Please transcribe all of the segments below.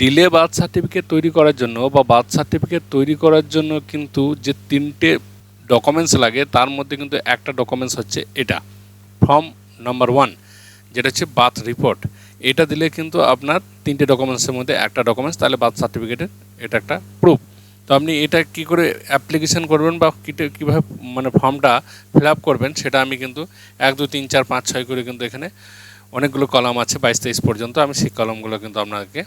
Delay birth certificate তৈরি করার জন্য বা বার্থ সার্টিফিকেট তৈরি করার জন্য কিন্তু যে তিনটে ডকুমেন্টস লাগে, তার মধ্যে কিন্তু একটা ডকুমেন্টস হচ্ছে এটা। ফর্ম নাম্বার ওয়ান যেটা হচ্ছে বার্থ রিপোর্ট এটা দিলে কিন্তু আপনার তিনটে ডকুমেন্টসের মধ্যে একটা ডকুমেন্টস তাহলে বার্থ সার্টিফিকেটের এটা একটা প্রুফ তো আপনি এটা কি করে অ্যাপ্লিকেশন করবেন বা কীভাবে মানে ফর্মটা ফিল আপ করবেন, সেটা আমি কিন্তু এক দু তিন, চার, পাঁচ, ছয় করে কিন্তু এখানে অনেকগুলো কলাম আছে বাইশ, তেইশ পর্যন্ত। আমি সেই কলামগুলো কিন্তু আপনাকে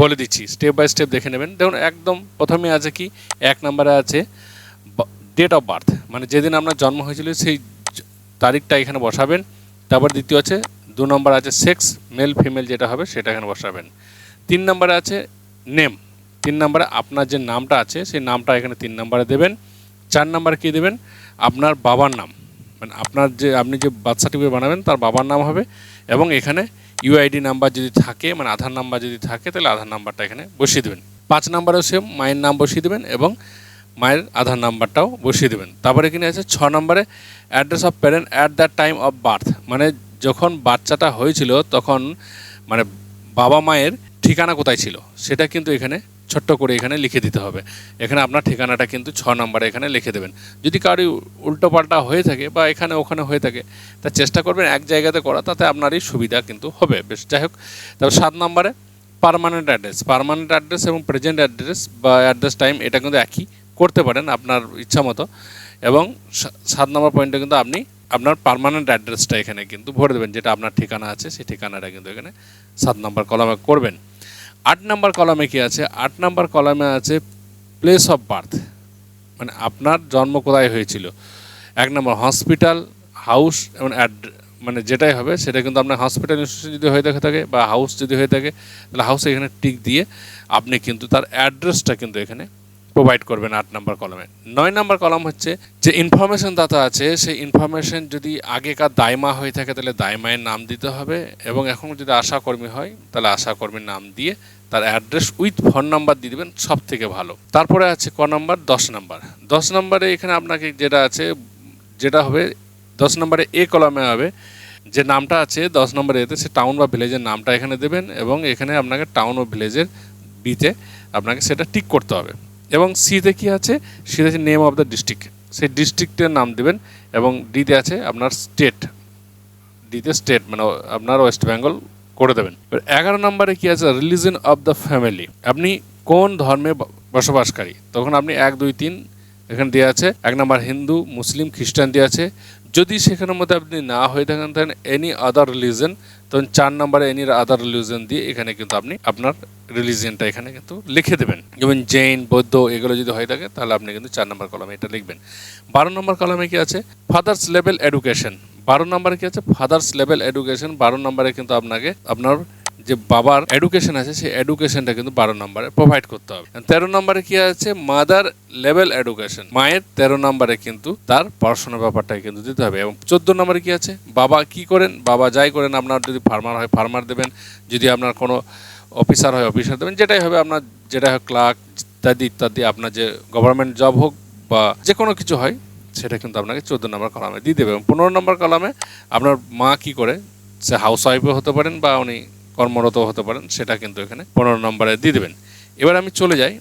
বলে দিচ্ছি স্টেপ বাই স্টেপ দেখে নেবেন। দেখুন, একদম প্রথমে আছে কি, এক নম্বরে আছে ডেট অফ বার্থ মানে যেদিন আপনার জন্ম হয়েছিল সেই তারিখটা এখানে বসাবেন। তারপর দ্বিতীয় আছে, দু নম্বর আছে সেক্স মেল ফিমেল যেটা হবে সেটা এখানে বসাবেন। তিন নম্বরে আছে নেম তিন নম্বরে আপনার যে নামটা আছে সেই নামটা এখানে তিন নম্বরে দেবেন। চার নম্বরে কী দেবেন, আপনার বাবার নাম মানে আপনার যে, আপনি যে সার্টিফিকেট বানাবেন তার বাবার নাম হবে এবং এখানে ইউআইডি নাম্বার যদি থাকে মানে আধার নাম্বার যদি থাকে, তাহলে আধার নাম্বারটা এখানে বসিয়ে দেবেন। পাঁচ নাম্বারেও সেম মায়ের নাম বসিয়ে দেবেন এবং মায়ের আধার নাম্বারটাও বসিয়ে দেবেন। তারপরে এখানে আছে ছ নম্বরে address of parent at the time of birth মানে যখন বাচ্চাটা হয়েছিল, তখন মানে বাবা মায়ের ঠিকানা কোথায় ছিল, সেটা কিন্তু এখানে ছোট্ট করে এখানে লিখে দিতে হবে। এখানে আপনার ঠিকানাটা কিন্তু ছ নম্বরে এখানে লিখে দেবেন। যদি কারি উল্টো পাল্টা হয়ে থাকে বা এখানে ওখানে হয়ে থাকে, তা চেষ্টা করবেন এক জায়গাতে করা, তাতে আপনারই সুবিধা কিন্তু হবে। বেশ, যাই হোক তারপর সাত নম্বরে পার্মানেন্ট অ্যাড্রেস পারমানেন্ট অ্যাড্রেস এবং প্রেজেন্ট অ্যাড্রেস বা অ্যাড্রেস টাইম এটা কিন্তু একই করতে পারেন আপনার ইচ্ছা মতো। এবং সাত নম্বর পয়েন্টে কিন্তু আপনি আপনার পার্মানেন্ট অ্যাড্রেসটা এখানে কিন্তু ভরে দেবেন, যেটা আপনার ঠিকানা আছে, সেই ঠিকানাটা কিন্তু এখানে সাত নম্বর কলমে করবেন। আট নম্বর কলমে কি আছে? আট নম্বর কলমে আছে প্লেস অফ বার্থ মানে আপনার জন্ম কোথায় হয়েছিল? এক নম্বর হসপিটাল হাউস এবং মানে যেটাই হবে, সেটা কিন্তু আপনার হসপিটাল ইনস্টিটিউশন যদি হয়ে থাকে থাকে বা হাউস যদি হয়ে থাকে, তাহলে হাউসে এখানে টিক দিয়ে আপনি কিন্তু তার অ্যাড্রেসটা কিন্তু এখানে প্রোভাইড করবেন আট নম্বর কলমে। নয় নম্বর কলম হচ্ছে যে ইনফরমেশন দাতা আছে, সেই ইনফরমেশন যদি আগেকার দায়মা হয়ে থাকে, তাহলে দায়মায়ের নাম দিতে হবে এবং এখন যদি আশাকর্মী হয়, তাহলে আশাকর্মীর নাম দিয়ে তার অ্যাড্রেস উইথ ফোন নাম্বার দিয়ে দেবেন সব থেকে ভালো। তারপরে আছে ক নাম্বার? দশ নাম্বার। দশ নম্বরে এখানে আপনাকে যেটা আছে, যেটা হবে, দশ নম্বরে এ কলমে হবে, যে নামটা আছে, দশ নম্বরে এতে সে টাউন বা ভিলেজের নামটা এখানে দেবেন এবং এখানে আপনাকে টাউন ও ভিলেজের বিতে আপনাকে সেটা টিক করতে হবে। এবং সিতে কি আছে? সিতে আছে নেম অফ দ্য ডিস্ট্রিক্ট সেই ডিস্ট্রিক্টের নাম দেবেন এবং ডিতে আছে আপনার স্টেট ডিতে স্টেট মানে আপনার ওয়েস্ট বেঙ্গল করে দেবেন। এগারো নম্বরে কী আছে? রিলিজন অফ দ্য ফ্যামিলি আপনি কোন ধর্মে বসবাসকারী? তখন আপনি এক, দুই, তিন এখানে দেওয়া আছে, এক নম্বর হিন্দু, মুসলিম, খ্রিস্টান দেওয়া আছে। যদি সেখানের মধ্যে আপনি না হয়ে থাকেন তাহলে এনি আদার রিলিজন তখন চার নম্বরে এনি আদার রিলিজন দিয়ে এখানে কিন্তু আপনি আপনার রিলিজিয়নটা এখানে কিন্তু লিখে দেবেন। যেমন জৈন, বৌদ্ধ এগুলো যদি হয়ে থাকে, তাহলে আপনি কিন্তু চার নম্বর কলমে এটা লিখবেন। বারো নম্বর কলমে কি আছে? ফাদার্স লেভেল এডুকেশন বারো নম্বরে কি আছে? ফাদার্স লেভেল এডুকেশন বারো নম্বরে কিন্তু আপনাকে আপনার যে বাবার এডুকেশন আছে, সেই এডুকেশনটা কিন্তু বারো নম্বরে প্রোভাইড করতে হবে। তেরো নম্বরে কি আছে? মাদার লেভেল এডুকেশন মায়ের তেরো নম্বরে কিন্তু তার পড়াশোনার ব্যাপারটাই কিন্তু দিতে হবে। এবং চোদ্দ নম্বরে কি আছে? বাবা কি করেন? বাবা যাই করেন, আপনার যদি ফার্মার হয় ফার্মার দেবেন। যদি আপনার কোনো অফিসার হয় অফিসার দেবেন। যেটাই হবে আপনার যেটা হয় ক্লার্ক ইত্যাদি ইত্যাদি, আপনার যে গভর্নমেন্ট জব হোক বা যে কোনো কিছু হয়, সেটা কিন্তু আপনাকে চোদ্দ নম্বর কলামে দিয়ে দেবে। এবং পনেরো নম্বর কলামে আপনার মা কি করে? সে হাউস ওয়াইফও হতে পারেন বা উনি কর্মরত হতে পারেন, সেটা কিন্তু এখানে পনেরো নম্বরে দিয়ে দেবেন। এবার আমি চলে যাই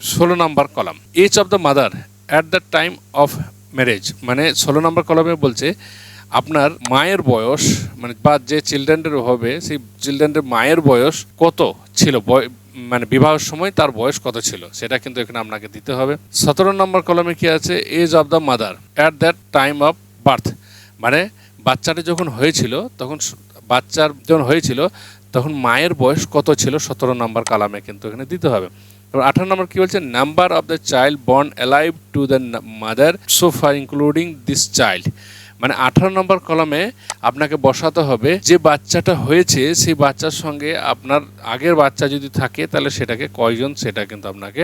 ষোলো number column. Age of the mother at the time of marriage মানে ষোলো নম্বর কলামে বলছে, আপনার মায়ের বয়স মানে বা যে চিলড্রেনের হবে, সেই চিলড্রেনের মায়ের বয়স কত ছিল? মানে বিবাহের সময় তার বয়স কত ছিল? সেটা কিন্তু এখানে আপনাকে দিতে হবে। সতেরো নম্বর কলমে কি আছে? Age of the mother at that time of birth মানে বাচ্চাটা যখন হয়েছিল, তখন বাচ্চার যখন হয়েছিল, তখন মায়ের বয়স কত ছিল? সতেরো নম্বর কালামে কিন্তু এখানে দিতে হবে। এবার আঠারো নম্বর কি বলছে? Number of the child born alive to the mother so far including this child মানে আঠারো নম্বর কলমে আপনাকে বসাতে হবে, যে বাচ্চাটা হয়েছে, সেই বাচ্চার সঙ্গে আপনার আগের বাচ্চা যদি থাকে, তাহলে সেটাকে কয়জন, সেটা কিন্তু আপনাকে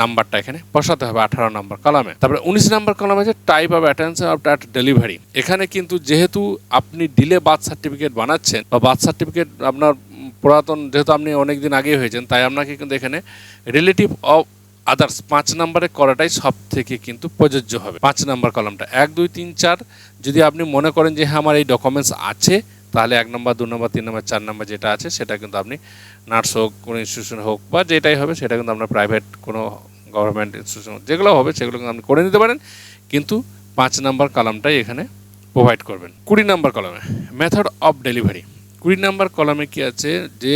নাম্বারটা এখানে বসাতে হবে আঠারো নম্বর কলামে। তারপরে উনিশ নম্বর কলামে আছে type of attention of that delivery এখানে কিন্তু যেহেতু আপনি ডিলে বার্থ সার্টিফিকেট বানাচ্ছেন, বা বার্থ সার্টিফিকেট আপনার পুরাতন, যেহেতু আপনি অনেক দিন আগে হয়েছেন, তাই আপনাকে কিন্তু এখানে রিলেটিভ অফ আদার্স পাঁচ নম্বরে করাটাই সব থেকে কিন্তু প্রযোজ্য হবে। পাঁচ নম্বর কলমটা। এক, দুই, তিন, চার, যদি আপনি মনে করেন যে হ্যাঁ আমার এই ডকুমেন্টস আছে, তাহলে এক নম্বর, দু নম্বর, তিন নম্বর, চার নম্বর যেটা আছে, সেটা কিন্তু আপনি নার্স হোক, কোনো ইনস্টিটিউশন হোক, বা যেটাই হবে, সেটা কিন্তু আপনার প্রাইভেট কোনো গভর্নমেন্ট ইনস্টিটিউশন যেগুলো হবে, সেগুলো কিন্তু আপনি করে নিতে পারেন। কিন্তু পাঁচ নাম্বার কলামটাই এখানে প্রোভাইড করবেন। কুড়ি নাম্বার কলামে মেথড অফ ডেলিভারি কুড়ি নাম্বার কলামে কি আছে যে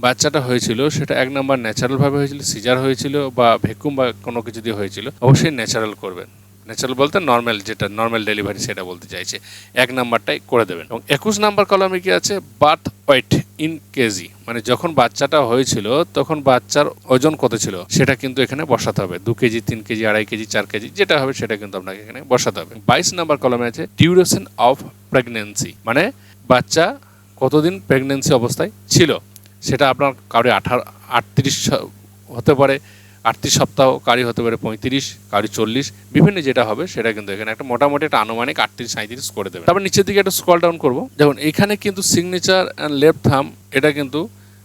বাচ্চাটা হয়েছিল, সেটা এক নাম্বার ন্যাচারালভাবে হয়েছিল, সিজার হয়েছিল বা ভেকুম বা কোনো কিছু দিয়ে হয়েছিল, অবশ্যই ন্যাচারাল করবেন। ন্যাচারাল বলতে নর্মাল যেটা, নর্মাল ডেলিভারি সেটা বলতে চাইছে। এক নাম্বারটাই করে দেবেন। এবং একুশ নাম্বার কলমে কি আছে? Birth weight in KG. মানে যখন বাচ্চাটা হয়েছিল, তখন বাচ্চার ওজন কত ছিল? সেটা কিন্তু এখানে বসাতে হবে। দু কেজি, তিন কেজি, আড়াই কেজি, চার কেজি, যেটা হবে সেটা কিন্তু আপনাকে এখানে বসাতে হবে। বাইশ নাম্বার কলমে আছে ডিউরেশন অফ প্রেগনেন্সি মানে বাচ্চা কতদিন প্রেগনেন্সি অবস্থায় ছিল? সেটা আপনার কারও আঠারো, আটত্রিশ হতে পারে, আটত্রিশ সপ্তাহ কারি হতে পারে পঁয়ত্রিশ কারি চল্লিশ, বিভিন্ন যেটা হবে সেটা কিন্তু এখানে একটা মোটামুটি একটা আনুমানিক আটত্রিশ সাঁত্রিশ করে দেবে তারপর নিচের দিকে একটা স্কল ডাউন করব। দেখুন, এখানে কিন্তু সিগনেচার অ্যান্ড লেফট থাম এটা কিন্তু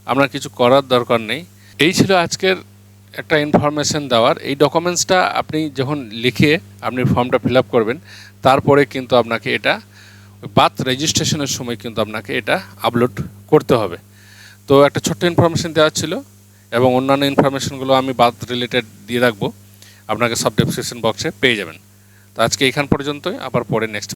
আপনার কিছু করার দরকার নেই। এই ছিল আজকের একটা ইনফরমেশন দেওয়ার। এই ডকুমেন্টসটা আপনি যখন লিখে আপনি ফর্মটা ফিল আপ করবেন, তারপরে কিন্তু আপনাকে এটা, বার্থ রেজিস্ট্রেশনের সময় কিন্তু আপনাকে এটা আপলোড করতে হবে। তো একটা ছোট্ট ইনফরমেশন দেওয়া ছিল এবং অন্যান্য ইনফরমেশনগুলো আমি বাদ রিলেটেড দিয়ে রাখব। আপনাকে সব ডেসক্রিপশন বক্সে পেয়ে যাবেন। তো আজকে এখান পর্যন্তই, আবার পরে নেক্সট